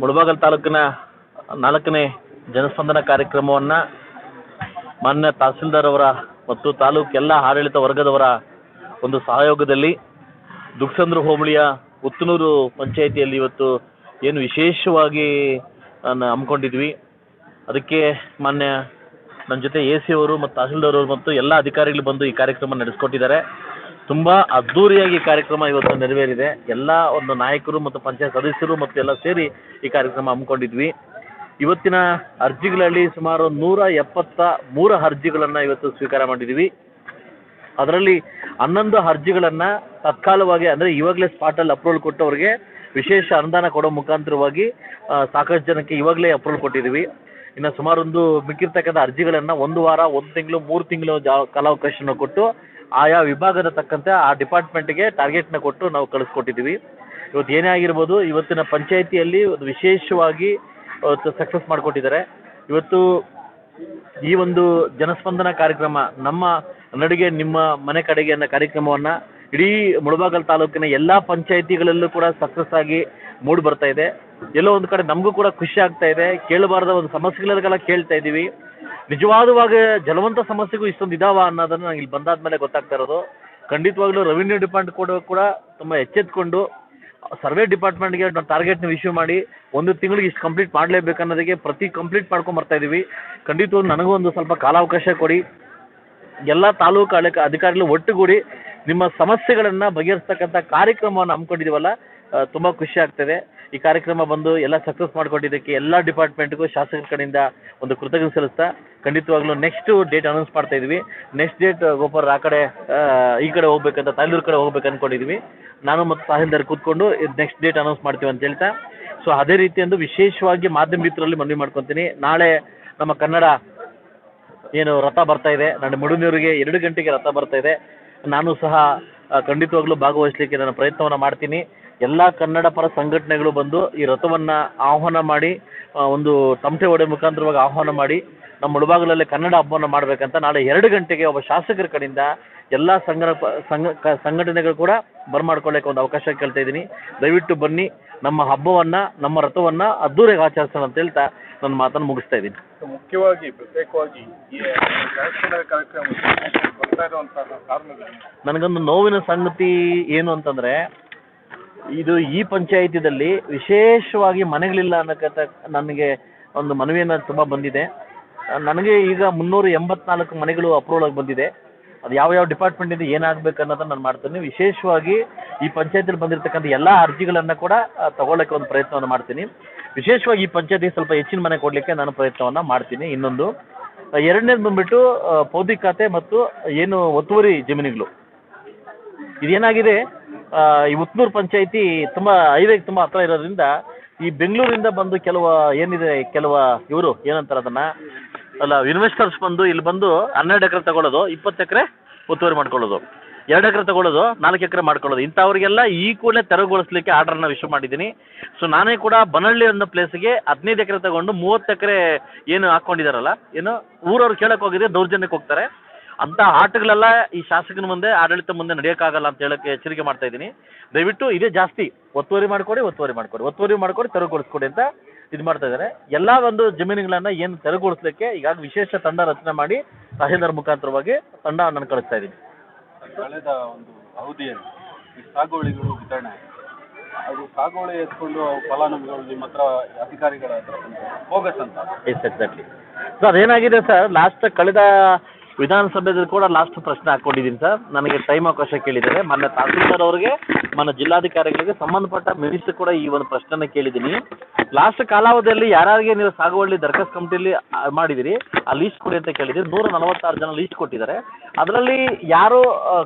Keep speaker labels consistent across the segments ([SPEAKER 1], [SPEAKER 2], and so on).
[SPEAKER 1] ಮುಳಬಾಗಲ್ ತಾಲೂಕಿನ ನಾಲ್ಕನೇ ಜನಸ್ಪಂದನ ಕಾರ್ಯಕ್ರಮವನ್ನ ಮಾನ್ಯ ತಹಸೀಲ್ದಾರ್ ಅವರ ಮತ್ತು ತಾಲೂಕೆಲ್ಲ ಆಡಳಿತ ವರ್ಗದವರ ಒಂದು ಸಹಯೋಗದಲ್ಲಿ ದುಗ್ಸಂದ್ರ ಹೋಬಳಿಯ ಉತ್ತನೂರು ಪಂಚಾಯಿತಿಯಲ್ಲಿ ಇವತ್ತು ಏನು ವಿಶೇಷವಾಗಿ ಹಮ್ಮಿಕೊಂಡಿದ್ವಿ. ಅದಕ್ಕೆ ಮಾನ್ಯ ನನ್ನ ಜೊತೆ ಎ ಸಿ ಅವರು ಮತ್ತು ತಹಸೀಲ್ದಾರ್ ಅವರು ಮತ್ತು ಎಲ್ಲ ಅಧಿಕಾರಿಗಳು ಬಂದು ಈ ಕಾರ್ಯಕ್ರಮ ನಡೆಸ್ಕೊಟ್ಟಿದ್ದಾರೆ. ತುಂಬ ಅದ್ಧೂರಿಯಾಗಿ ಕಾರ್ಯಕ್ರಮ ಇವತ್ತು ನೆರವೇರಿದೆ. ಎಲ್ಲ ಒಂದು ನಾಯಕರು ಮತ್ತು ಪಂಚಾಯತ್ ಸದಸ್ಯರು ಮತ್ತು ಎಲ್ಲ ಸೇರಿ ಈ ಕಾರ್ಯಕ್ರಮ ಹಮ್ಮಿಕೊಂಡಿದ್ವಿ. ಇವತ್ತಿನ ಅರ್ಜಿಗಳಲ್ಲಿ ಸುಮಾರು ನೂರ ಎಪ್ಪತ್ತ ಮೂರು ಅರ್ಜಿಗಳನ್ನು ಇವತ್ತು ಸ್ವೀಕಾರ ಮಾಡಿದ್ದೀವಿ ಅದರಲ್ಲಿ ಹನ್ನೊಂದು ಅರ್ಜಿಗಳನ್ನು ತತ್ಕಾಲವಾಗಿ ಅಂದ್ರೆ ಇವಾಗಲೇ ಸ್ಪಾಟಲ್ಲಿ ಅಪ್ರೂವಲ್ ಕೊಟ್ಟವ್ರಿಗೆ ವಿಶೇಷ ಅನುದಾನ ಕೊಡೋ ಮುಖಾಂತರವಾಗಿ ಸಾಕಷ್ಟು ಜನಕ್ಕೆ ಇವಾಗಲೇ ಅಪ್ರೂವಲ್ ಕೊಟ್ಟಿದ್ದೀವಿ ಇನ್ನು ಸುಮಾರು ಒಂದು ಮಿಕ್ಕಿರ್ತಕ್ಕಂಥ ಅರ್ಜಿಗಳನ್ನು ಒಂದು ವಾರ, ಒಂದು ತಿಂಗಳು, ಮೂರು ತಿಂಗಳು ಜಾ ಕಾಲಾವಕಾಶನ ಕೊಟ್ಟು ಆಯಾ ವಿಭಾಗದ ತಕ್ಕಂತೆ ಆ ಡಿಪಾರ್ಟ್ಮೆಂಟ್ಗೆ ಟಾರ್ಗೆಟ್ನ ಕೊಟ್ಟು ನಾವು ಕಳಿಸ್ಕೊಟ್ಟಿದ್ದೀವಿ ಇವತ್ತು ಏನೇ ಆಗಿರ್ಬೋದು, ಇವತ್ತಿನ ಪಂಚಾಯಿತಿಯಲ್ಲಿ ಒಂದು ವಿಶೇಷವಾಗಿ ಸಕ್ಸಸ್ ಮಾಡಿಕೊಟ್ಟಿದ್ದಾರೆ. ಇವತ್ತು ಈ ಒಂದು ಜನಸ್ಪಂದನ ಕಾರ್ಯಕ್ರಮ ನಮ್ಮ ನಡಿಗೆ ನಿಮ್ಮ ಮನೆ ಕಡೆಗೆ ಅನ್ನೋ ಕಾರ್ಯಕ್ರಮವನ್ನು ಇಡೀ ಮುಳಬಾಗಲ್ ತಾಲೂಕಿನ ಎಲ್ಲ ಪಂಚಾಯಿತಿಗಳಲ್ಲೂ ಕೂಡ ಸಕ್ಸಸ್ ಆಗಿ ಮೂಡಿ ಬರ್ತಾ ಇದೆ. ಎಲ್ಲೋ ಒಂದು ಕಡೆ ನಮಗೂ ಕೂಡ ಖುಷಿ ಆಗ್ತಾ ಇದೆ. ಕೇಳಬಾರ್ದ ಒಂದು ಸಮಸ್ಯೆಗಳೆಲ್ಲ ಕೇಳ್ತಾ ಇದ್ದೀವಿ. ನಿಜವಾದವಾಗ ಜಲವಂತ ಸಮಸ್ಯೆಗೂ ಇಷ್ಟೊಂದು ಇದಾವ ಅನ್ನೋದನ್ನು ನಂಗೆ ಇಲ್ಲಿ ಬಂದಾದ ಮೇಲೆ ಗೊತ್ತಾಗ್ತಾ ಇರೋದು. ಖಂಡಿತವಾಗ್ಲೂ ರೆವಿನ್ಯೂ ಡಿಪಾರ್ಟ್ಮೆಂಟ್ ಕೂಡ ಕೂಡ ತುಂಬ ಎಚ್ಚೆತ್ಕೊಂಡು ಸರ್ವೆ ಡಿಪಾರ್ಟ್ಮೆಂಟ್ಗೆ ನಾವು ಟಾರ್ಗೆಟ್ನ ಇಶ್ಯೂ ಮಾಡಿ, ಒಂದು ತಿಂಗಳಿಗೆ ಇಷ್ಟು ಕಂಪ್ಲೀಟ್ ಮಾಡಲೇಬೇಕು ಅನ್ನೋದಕ್ಕೆ ಪ್ರತಿ ಕಂಪ್ಲೀಟ್ ಮಾಡ್ಕೊಂಡು ಬರ್ತಾ ಇದ್ದೀವಿ. ಖಂಡಿತವಾಗ್ಲೂ ನನಗೂ ಒಂದು ಸ್ವಲ್ಪ ಕಾಲಾವಕಾಶ ಕೊಡಿ. ಎಲ್ಲ ತಾಲೂಕು ಅಲೆ ಅಧಿಕಾರಿಗಳು ಒಟ್ಟುಗೂಡಿ ನಿಮ್ಮ ಸಮಸ್ಯೆಗಳನ್ನು ಬಗೆಹರಿಸ್ತಕ್ಕಂಥ ಕಾರ್ಯಕ್ರಮವನ್ನು ಹಮ್ಮಿಕೊಂಡಿದ್ದೀವಲ್ಲ ತುಂಬ ಖುಷಿ ಆಗ್ತದೆ. ಈ ಕಾರ್ಯಕ್ರಮ ಬಂದು ಎಲ್ಲ ಸಕ್ಸಸ್ ಮಾಡಿಕೊಟ್ಟಿದ್ದಕ್ಕೆ ಎಲ್ಲ ಡಿಪಾರ್ಟ್ಮೆಂಟ್ಗೂ ಶಾಸಕರ ಕಡೆಯಿಂದ ಒಂದು ಕೃತಜ್ಞತೆ ಸಲ್ಲಿಸ್ತಾ ಖಂಡಿತವಾಗ್ಲೂ ನೆಕ್ಸ್ಟ್ ಡೇಟ್ ಅನೌನ್ಸ್ ಮಾಡ್ತಾ ಇದ್ವಿ. ನೆಕ್ಸ್ಟ್ ಡೇಟ್ ಗೋಪರ್ ಆ ಕಡೆ ಈ ಕಡೆ ಹೋಗ್ಬೇಕಂತ, ತಾಯ್ಲೂರು ಕಡೆ ಹೋಗ್ಬೇಕು ಅಂದ್ಕೊಂಡಿದ್ವಿ ನಾನು ಮತ್ತು ತಹಸೀಲ್ದಾರ್ ಕೂತ್ಕೊಂಡು ನೆಕ್ಸ್ಟ್ ಡೇಟ್ ಅನೌನ್ಸ್ ಮಾಡ್ತೀವಿ ಅಂತ ಹೇಳ್ತಾ ಸೊ ಅದೇ ರೀತಿ ಒಂದು ವಿಶೇಷವಾಗಿ ಮಾಧ್ಯಮ ಮಿತ್ರರಲ್ಲಿ ಮನವಿ ಮಾಡ್ಕೊತೀನಿ. ನಾಳೆ ನಮ್ಮ ಕನ್ನಡ ಏನು ರಥ ಬರ್ತಾ ಇದೆ. ನನ್ನ ಮುಡುನೂರಿಗೆ ಎರಡು ಗಂಟೆಗೆ ರಥ ಬರ್ತಾ ಇದೆ. ನಾನು ಸಹ ಖಂಡಿತವಾಗ್ಲೂ ಭಾಗವಹಿಸಲಿಕ್ಕೆ ನಾನು ಪ್ರಯತ್ನವನ್ನು ಮಾಡ್ತೀನಿ. ಎಲ್ಲ ಕನ್ನಡ ಪರ ಸಂಘಟನೆಗಳು ಬಂದು ಈ ರಥವನ್ನು ಆಹ್ವಾನ ಮಾಡಿ ಒಂದು ತಮಟೆ ಒಡೆ ಮುಖಾಂತರವಾಗಿ ಆಹ್ವಾನ ಮಾಡಿ ನಮ್ಮ ಮುಳುಬಾಗಿಲಲ್ಲಿ ಕನ್ನಡ ಹಬ್ಬವನ್ನು ಮಾಡಬೇಕಂತ ನಾಳೆ ಎರಡು ಗಂಟೆಗೆ ಒಬ್ಬ ಶಾಸಕರ ಕಡೆಯಿಂದ ಎಲ್ಲ ಸಂಘ ಸಂಘ ಸಂಘಟನೆಗಳು ಕೂಡ ಬರ್ಮಾಡ್ಕೊಳ್ಳೋಕೆ ಒಂದು ಅವಕಾಶ ಕೇಳ್ತಾ ಇದ್ದೀನಿ. ದಯವಿಟ್ಟು ಬನ್ನಿ ನಮ್ಮ ಹಬ್ಬವನ್ನು ನಮ್ಮ ರಥವನ್ನು ಅದ್ದೂರಿಯಾಗಿ ಆಚರಿಸೋಣ ಅಂತ ಹೇಳ್ತಾ ನನ್ನ ಮಾತನ್ನು ಮುಗಿಸ್ತಾ ಇದ್ದೀನಿ.
[SPEAKER 2] ಮುಖ್ಯವಾಗಿ ಪ್ರತ್ಯೇಕವಾಗಿ
[SPEAKER 1] ನನಗೊಂದು ನೋವಿನ ಸಂಗತಿ ಏನು ಅಂತಂದರೆ ಇದು ಈ ಪಂಚಾಯಿತಿದಲ್ಲಿ ವಿಶೇಷವಾಗಿ ಮನೆಗಳಿಲ್ಲ ಅನ್ನಕಂತ ನನಗೆ ಒಂದು ಮನವಿಯನ್ನು ತುಂಬ ಬಂದಿದೆ. ನನಗೆ ಈಗ ಮುನ್ನೂರ ಎಂಬತ್ನಾಲ್ಕು ಮನೆಗಳು ಅಪ್ರೂವಲ್ ಆಗಿ ಬಂದಿದೆ. ಅದು ಯಾವ ಯಾವ ಡಿಪಾರ್ಟ್ಮೆಂಟಿಂದ ಏನಾಗಬೇಕು ಅನ್ನೋದನ್ನ ನಾನು ಮಾಡ್ತೀನಿ. ವಿಶೇಷವಾಗಿ ಈ ಪಂಚಾಯತಿಯಲ್ಲಿ ಬಂದಿರತಕ್ಕಂಥ ಎಲ್ಲ ಅರ್ಜಿಗಳನ್ನು ಕೂಡ ತಗೊಳ್ಳೋಕ್ಕೆ ಒಂದು ಪ್ರಯತ್ನವನ್ನು ಮಾಡ್ತೀನಿ. ವಿಶೇಷವಾಗಿ ಈ ಪಂಚಾಯತಿಗೆ ಸ್ವಲ್ಪ ಹೆಚ್ಚಿನ ಮನೆ ಕೊಡಲಿಕ್ಕೆ ನಾನು ಪ್ರಯತ್ನವನ್ನು ಮಾಡ್ತೀನಿ. ಇನ್ನೊಂದು ಎರಡನೇದು ಬಂದ್ಬಿಟ್ಟು ಪೌದಿ ಖಾತೆ ಮತ್ತು ಏನು ಒತ್ತುವರಿ ಜಮೀನುಗಳು. ಇದೇನಾಗಿದೆ? ಈ ಉತ್ನೂರು ಪಂಚಾಯಿತಿ ತುಂಬ ಹೈವೇಗೆ ತುಂಬ ಹತ್ರ ಇರೋದ್ರಿಂದ ಈ ಬೆಂಗಳೂರಿಂದ ಬಂದು ಕೆಲವು, ಏನಿದೆ ಕೆಲವು ಇವರು, ಏನಂತಾರೆ ಅದನ್ನ? ಅಲ್ಲ ಇನ್ವೆಸ್ಟರ್ಸ್ ಬಂದು ಇಲ್ಲಿ ಬಂದು ಹನ್ನೆರಡು ಎಕರೆ ತಗೊಳ್ಳೋದು, ಇಪ್ಪತ್ತು ಎಕರೆ ಒತ್ತುವರಿ ಮಾಡ್ಕೊಳ್ಳೋದು. ಎರಡು ಎಕರೆ ತಗೊಳ್ಳೋದು, ನಾಲ್ಕು ಎಕರೆ ಮಾಡ್ಕೊಳ್ಳೋದು. ಇಂಥವ್ರಿಗೆಲ್ಲ ಈ ಕೂಡಲೇ ತೆರವುಗೊಳಿಸ್ಲಿಕ್ಕೆ ಆರ್ಡರ್ನ ಇಶ್ಯೂ ಮಾಡಿದ್ದೀನಿ. ಸೊ ನಾನೇ ಕೂಡ ಬನಹಳ್ಳಿ ಅನ್ನೋ ಪ್ಲೇಸ್ಗೆ ಹದಿನೈದು ಎಕರೆ ತಗೊಂಡು ಮೂವತ್ತು ಎಕರೆ ಏನು ಹಾಕ್ಕೊಂಡಿದಾರಲ್ಲ ಏನು ಊರವ್ರು ಕೇಳಕ್ಕೆ ಹೋಗಿದ್ರೆ ದೌರ್ಜನ್ಯಕ್ಕೆ ಹೋಗ್ತಾರೆ. ಅಂಥ ಆಟಗಳೆಲ್ಲ ಈ ಶಾಸಕನ ಮುಂದೆ ಆಡಳಿತ ಮುಂದೆ ನಡೆಯೋಕ್ಕಾಗಲ್ಲ ಅಂತ ಹೇಳಕ್ಕೆ ಎಚ್ಚರಿಕೆ ಮಾಡ್ತಾ ಇದ್ದೀನಿ. ದಯವಿಟ್ಟು ಇದೇ ಜಾಸ್ತಿ ಒತ್ತುವರಿ ಮಾಡಿಕೊಡಿ ಒತ್ತುವರಿ ಮಾಡಿಕೊಡಿ ಒತ್ತುವರಿ ಮಾಡಿಕೊಡಿ ತೆರವುಗೊಳಿಸ್ಕೊಡಿ ಅಂತ ಇದು ಮಾಡ್ತಾ ಇದ್ದಾರೆ. ಎಲ್ಲ ಒಂದು ಜಮೀನುಗಳನ್ನ ಏನು ತೆರವುಗೊಳಿಸ್ಲಿಕ್ಕೆ ಈಗಾಗ ವಿಶೇಷ ತಂಡ ರಚನೆ ಮಾಡಿ ತಹಸೀಲ್ದಾರ್ ಮುಖಾಂತರವಾಗಿ ತಂಡ ನಾನು ಕಳಿಸ್ತಾ ಇದ್ದೀನಿ.
[SPEAKER 2] ಕಳೆದ ಒಂದು ಅವಧಿಯಲ್ಲಿ ಈ ಸಾಗುವಳಿಗಳು ವಿತರಣೆ. ಅದು ಸಾಗುವಳಿ ಎತ್ಕೊಂಡು ಫಲಾನುಭವಿಗಳು ನಿಮ್ಮ ಹತ್ರ ಅಧಿಕಾರಿಗಳ ಹತ್ರ ಹೋಗಸ್ ಅಂತ
[SPEAKER 1] ಎಸ್ ಎಕ್ಸಾಕ್ಟ್ಲಿ ಸೊ ಅದೇನಾಗಿದೆ ಸರ್ ಲಾಸ್ಟ್ ಕಳೆದ ವಿಧಾನಸಭೆದಲ್ಲಿ ಕೂಡ ಲಾಸ್ಟ್ ಪ್ರಶ್ನೆ ಹಾಕೊಂಡಿದ್ದೀನಿ ಸರ್ ನನಗೆ ಟೈಮ್ ಅವಕಾಶ ಕೇಳಿದ್ದಾರೆ ಮೊನ್ನೆ ತಹಸೀಲ್ದಾರ್ ಅವರಿಗೆ ಮೊನ್ನೆ ಜಿಲ್ಲಾಧಿಕಾರಿಗಳಿಗೆ ಸಂಬಂಧಪಟ್ಟ ಮಿನಿಸ್ಟರ್ ಕೂಡ ಈ ಒಂದು ಪ್ರಶ್ನೆನ ಕೇಳಿದ್ದೀನಿ. ಲಾಸ್ಟ್ ಕಾಲಾವಧಿಯಲ್ಲಿ ಯಾರ್ಯಾರಿಗೆ ನೀವು ಸಾಗುವಳಿ ದರ್ಖಾಸ್ತ್ ಕಮಿಟಿಯಲ್ಲಿ ಮಾಡಿದಿರಿ, ಆ ಲೀಸ್ಟ್ ಕೊಡಿ ಅಂತ ಕೇಳಿದ್ದೀರಿ ನೂರ ನಲವತ್ತಾರು ಜನ ಲೀಸ್ಟ್ ಕೊಟ್ಟಿದ್ದಾರೆ. ಅದರಲ್ಲಿ ಯಾರು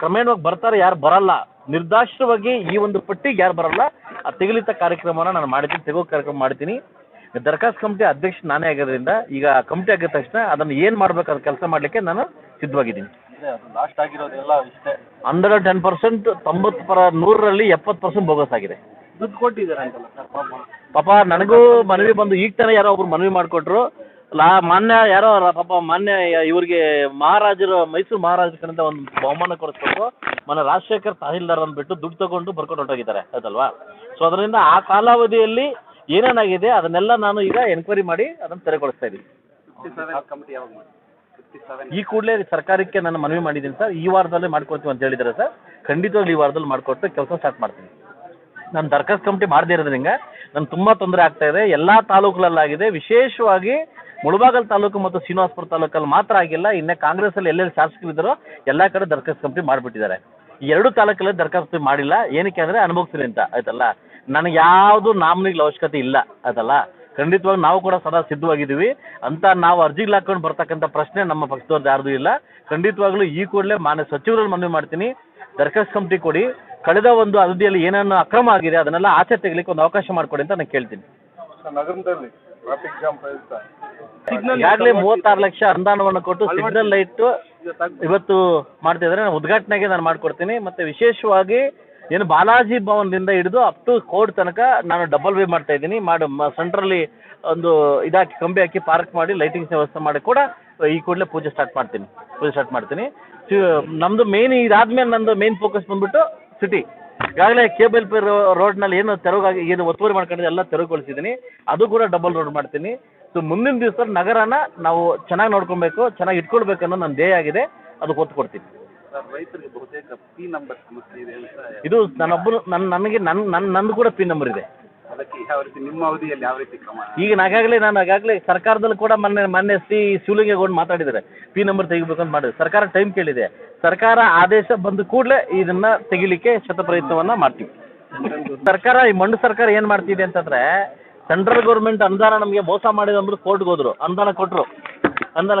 [SPEAKER 1] ಕ್ರಮೇಣವಾಗಿ ಬರ್ತಾರೆ, ಯಾರು ಬರಲ್ಲ, ನಿರ್ದಾಕ್ಷಿಣ್ಯವಾಗಿ ಈ ಒಂದು ಪಟ್ಟಿಗೆ ಯಾರು ಬರಲ್ಲ, ಆ ತೆಗಲಿತ ಕಾರ್ಯಕ್ರಮನ ನಾನು ಮಾಡಿದ್ದೀನಿ ತೆಗೋ ಕಾರ್ಯಕ್ರಮ ಮಾಡ್ತೀನಿ. ದರ್ಖಾಸ್ತ್ ಕಮಿಟಿ ಅಧ್ಯಕ್ಷ ನಾನೇ ಆಗಿರೋದ್ರಿಂದ ಈಗ ಕಮಿಟಿ ಆಗಿದ ತಕ್ಷಣ ಅದನ್ನ ಏನು ಮಾಡ್ಬೇಕಾದ ಕೆಲಸ ಮಾಡ್ಲಿಕ್ಕೆ ನಾನು ಸಿದ್ಧವಾಗಿದ್ದೀನಿ.
[SPEAKER 2] ಲಾಸ್ಟ್ ಆಗಿರೋದೆಲ್ಲ ಇಷ್ಟೇ.
[SPEAKER 1] ಹಂಡ್ರೆಡ್ ಟೆನ್ ಪರ್ಸೆಂಟ್ ತೊಂಬತ್ತು ಪರ ನೂರರಲ್ಲಿ ಎಪ್ಪತ್ತು ಪರ್ಸೆಂಟ್ ಬೋಗಸ್ ಆಗಿದೆ.
[SPEAKER 2] ದುಡ್ಡು ಕೊಟ್ಟಿದ್ದಾರೆ ಪಾಪ.
[SPEAKER 1] ನನಗೂ ಮನವಿ ಬಂದು ಈಗ ತಾನೇ ಯಾರೋ ಒಬ್ರು ಮನವಿ ಮಾಡಿಕೊಟ್ರು. ಲಾ ಮಾನ್ಯ ಯಾರೋ ಪಾಪ ಮಾನ್ಯ ಇವ್ರಿಗೆ ಮಹಾರಾಜರು ಮೈಸೂರು ಮಹಾರಾಜರ ಕಡೆಯಿಂದ ಒಂದು ಬಹುಮಾನ ಕೊಡಿಸ್ಬೇಕು. ಮೊನ್ನೆ ರಾಜಶೇಖರ್ ತಹಸೀಲ್ದಾರ್ ಅಂದ್ಬಿಟ್ಟು ದುಡ್ಡು ತಗೊಂಡು ಬರ್ಕೊಂಡು ಹೊರಟೋಗಿದ್ದಾರೆ ಅದಲ್ವಾ ಸೊ ಅದರಿಂದ ಆ ಕಾಲಾವಧಿಯಲ್ಲಿ ಏನೇನಾಗಿದೆ ಅದನ್ನೆಲ್ಲ ನಾನು ಈಗ ಎನ್ಕ್ವೈರಿ ಮಾಡಿ ಅದನ್ನು ತೆರೆಗೊಳಿಸ್ತಾ ಇದ್ದೀನಿ. ಈ ಕೂಡಲೇ ಸರ್ಕಾರಕ್ಕೆ ನಾನು ಮನವಿ ಮಾಡಿದ್ದೀನಿ ಸರ್. ಈ ವಾರದಲ್ಲೇ ಮಾಡ್ಕೊಡ್ತೀವಿ ಅಂತ ಹೇಳಿದ್ದಾರೆ ಸರ್. ಖಂಡಿತವಾಗ್ಲೂ ಈ ವಾರದಲ್ಲಿ ಮಾಡಿಕೊಟ್ಟು ಕೆಲಸ ಸ್ಟಾರ್ಟ್ ಮಾಡ್ತೀನಿ. ನಾನು ದರ್ಖಾಸ್ತು ಕಮಿಟಿ ಮಾಡದೇ ಇರೋದ್ರಿಂದ ನಾನು ತುಂಬ ತೊಂದರೆ ಆಗ್ತಾ ಇದೆ. ಎಲ್ಲ ತಾಲೂಕುಗಳಲ್ಲಾಗಿದೆ. ವಿಶೇಷವಾಗಿ ಮುಳಬಾಗಲ್ ತಾಲೂಕು ಮತ್ತು ಶ್ರೀನಿವಾಸಪುರ ತಾಲೂಕಲ್ಲಿ ಮಾತ್ರ ಆಗಿಲ್ಲ. ಇನ್ನ ಕಾಂಗ್ರೆಸ್ ಅಲ್ಲಿ ಎಲ್ಲೆಲ್ಲಿ ಶಾಸಕರಿದ್ದಾರೋ ಎಲ್ಲ ಕಡೆ ದರ್ಖಾಸ್ತು ಕಮಿಟಿ ಮಾಡಿಬಿಟ್ಟಿದ್ದಾರೆ. ಎರಡು ತಾಲೂಕಲ್ಲಿ ದರ್ಖಾಸ್ತು ಮಾಡಿಲ್ಲ. ಏನಕ್ಕೆ ಅಂದ್ರೆ ಅನುಭವಿಸ್ತೀನಿ ಅಂತ. ಆಯ್ತಲ್ಲ? ನನಗೆ ಯಾವುದು ನಾಮಿನಿಗಳ ಅವಶ್ಯಕತೆ ಇಲ್ಲ ಅದಲ್ಲ? ಖಂಡಿತವಾಗಿ ನಾವು ಕೂಡ ಸದಾ ಸಿದ್ಧವಾಗಿದ್ದೀವಿ. ಅಂತ ನಾವು ಅರ್ಜಿಗಳು ಹಾಕೊಂಡು ಬರ್ತಕ್ಕಂಥ ಪ್ರಶ್ನೆ ನಮ್ಮ ಪಕ್ಷದವ್ರದ್ದು ಯಾರ್ದು ಇಲ್ಲ. ಖಂಡಿತವಾಗ್ಲೂ ಈ ಕೂಡಲೇ ಮಾನ್ಯ ಸಚಿವರಲ್ಲಿ ಮನವಿ ಮಾಡ್ತೀನಿ. ದರ್ಖಾಸ್ತು ಕಮಿಟಿ ಕೊಡಿ. ಕಳೆದ ಒಂದು ಅವಧಿಯಲ್ಲಿ ಏನೇನು ಅಕ್ರಮ ಆಗಿದೆ ಅದನ್ನೆಲ್ಲ ಆಚೆ ತೆಗಲಿಕ್ಕೆ ಒಂದು ಅವಕಾಶ ಮಾಡಿಕೊಡಿ ಅಂತ ನಾನು ಕೇಳ್ತೀನಿ.
[SPEAKER 2] ನಗರದಲ್ಲಿ ಟ್ರಾಫಿಕ್ ಜಾಮ್
[SPEAKER 1] ಈಗಾಗಲೇ ಮೂವತ್ತಾರು ಲಕ್ಷ ಅನುದಾನವನ್ನು ಕೊಟ್ಟು ಸಿಗ್ನಲ್ ಲೈಟ್ ಇವತ್ತು ಮಾಡ್ತಿದ್ರೆ ನಾನು ಉದ್ಘಾಟನೆಗೆ ನಾನು ಮಾಡ್ಕೊಡ್ತೀನಿ. ಮತ್ತೆ ವಿಶೇಷವಾಗಿ ಏನು ಬಾಲಾಜಿ ಭವನದಿಂದ ಹಿಡಿದು ಅಪ್ ಟು ಕೋರ್ಟ್ ತನಕ ನಾನು ಡಬಲ್ ವೇ ಮಾಡ್ತಾ ಇದ್ದೀನಿ. ಮಾಡಿ ಸೆಂಟ್ರಲ್ಲಿ ಒಂದು ಇದಾಕಿ, ಕಂಬಿ ಹಾಕಿ ಪಾರ್ಕ್ ಮಾಡಿ ಲೈಟಿಂಗ್ಸ್ ವ್ಯವಸ್ಥೆ ಮಾಡಿ ಕೂಡ ಈ ಕೂಡಲೇ ಪೂಜೆ ಸ್ಟಾರ್ಟ್ ಮಾಡ್ತೀನಿ. ಪೂಜೆ ಸ್ಟಾರ್ಟ್ ಮಾಡ್ತೀನಿ. ನಮ್ದು ಮೇನ್ ಇದಾದ್ಮೇಲೆ ನಂದು ಮೇನ್ ಫೋಕಸ್ ಬಂದ್ಬಿಟ್ಟು ಸಿಟಿ ಈಗಾಗಲೇ ಕೇಬಲ್ ಪೇ ರೋಡ್ನಲ್ಲಿ ಏನು ತೆರವಾಗಿ, ಏನು ಒತ್ತುವರಿ ಮಾಡ್ಕೊಂಡಿದೆ ಎಲ್ಲ ತೆರವುಗೊಳಿಸಿದ್ದೀನಿ. ಅದು ಕೂಡ ಡಬಲ್ ರೋಡ್ ಮಾಡ್ತೀನಿ. ಸೊ ಮುಂದಿನ ದಿವಸ ನಗರನ ನಾವು ಚೆನ್ನಾಗಿ ನೋಡ್ಕೊಬೇಕು, ಚೆನ್ನಾಗಿ ಇಟ್ಕೊಳ್ಬೇಕು ಅನ್ನೋ ನನ್ನ ಧ್ಯೇಯ ಆಗಿದೆ. ಅದಕ್ಕೆ ಒತ್ತು ಕೊಡ್ತೀನಿ.
[SPEAKER 2] ರೈತರಿಗೆ ಬಹುತೇಕ ಪಿ ನಂಬರ್ ಸಮಸ್ಯೆ ಇದೆ ಅಂತ
[SPEAKER 1] ಇದು ನನ್ನೊಬ್ಬರು ನನ್ನ ನನಗೆ ನನ್ನ ನನ್ನ ನಂದು ಕೂಡ ಪಿನ್ ನಂಬರ್ ಇದೆ.
[SPEAKER 2] ಅದಕ್ಕೆ ಯಾವ ರೀತಿ ನಿಮ್ಮ ಅವಧಿಯಲ್ಲಿ ಯಾವ ರೀತಿ ಕ್ರಮ?
[SPEAKER 1] ಈಗ ನಾಗಾಗಲೇ ನಾನು ಆಗಾಗಲೇ ಸರ್ಕಾರದಲ್ಲಿ ಕೂಡ ಮೊನ್ನೆ ಮೊನ್ನೆ ಸಿ ಶಿವಲಿಂಗೇಗೌಡ ಮಾತಾಡಿದ್ದಾರೆ. ಪಿ ನಂಬರ್ ತೆಗಿಬೇಕಂತ ಅಂತ ಮಾಡಿದ್ರು. ಸರ್ಕಾರ ಟೈಮ್ ಕೇಳಿದೆ. ಸರ್ಕಾರ ಆದೇಶ ಬಂದ ಕೂಡಲೇ ಇದನ್ನ ತೆಗಿಲಿಕ್ಕೆ ಶತಪ್ರಯತ್ನವನ್ನ ಮಾಡ್ತೀವಿ. ಸರ್ಕಾರ ಈ ಮಂಡು ಸರ್ಕಾರ ಏನು ಮಾಡ್ತಿದೆ ಅಂತಂದ್ರೆ ಸೆಂಟ್ರಲ್ ಗೌರ್ಮೆಂಟ್ ಅನುದಾನ ನಮಗೆ ಮೋಸ ಮಾಡಿದೆ ಅಂದ್ಬಿಟ್ಟು ಕೋರ್ಟ್ಗೆ ಹೋದ್ರು. ಅನುದಾನ ಕೊಟ್ಟರು ಅನುದಾನ.